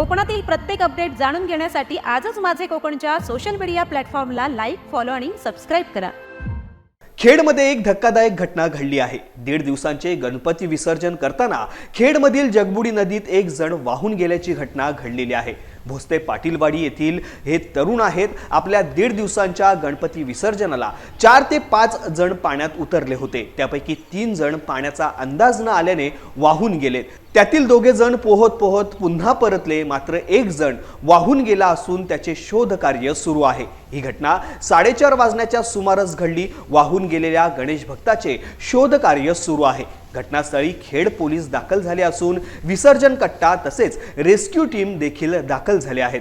कोकणातील प्रत्येक अपडेट जाणून घेण्यासाठी आजच माझे कोकणच्या सोशल मीडिया प्लॅटफॉर्मला लाईक फॉलो आणि सबस्क्राईब करा. खेडमध्ये एक धक्कादायक घटना घडली आहे. दीड दिवसांचे गणपती विसर्जन करताना खेडमधील जगबुडी नदीत एक जण वाहून गेल्याची घटना घडलेली आहे. भोसते पाटीलवाडी येथील हे तरुण आहेत. आपल्या दीड दिवसांच्या गणपती विसर्जनाला चार ते पाच जण पाण्यात उतरले होते. त्यापैकी तीन जण पाण्याचा अंदाज न आल्याने वाहून गेलेत त्यातील दोघे जण पोहत पोहत पुन्हा परतले. मात्र एक जण वाहून गेला असून त्याचे शोध कार्य सुरू आहे. ही घटना साडेचार वाजण्याच्या सुमारास घडली. वाहून गेलेल्या गणेश भक्ताचे शोध कार्य सुरू आहे. घटनास्थळी खेड पोलीस दाखल झाले असून विसर्जन कट्टा तसेच रेस्क्यू टीम देखील दाखल झाले आहेत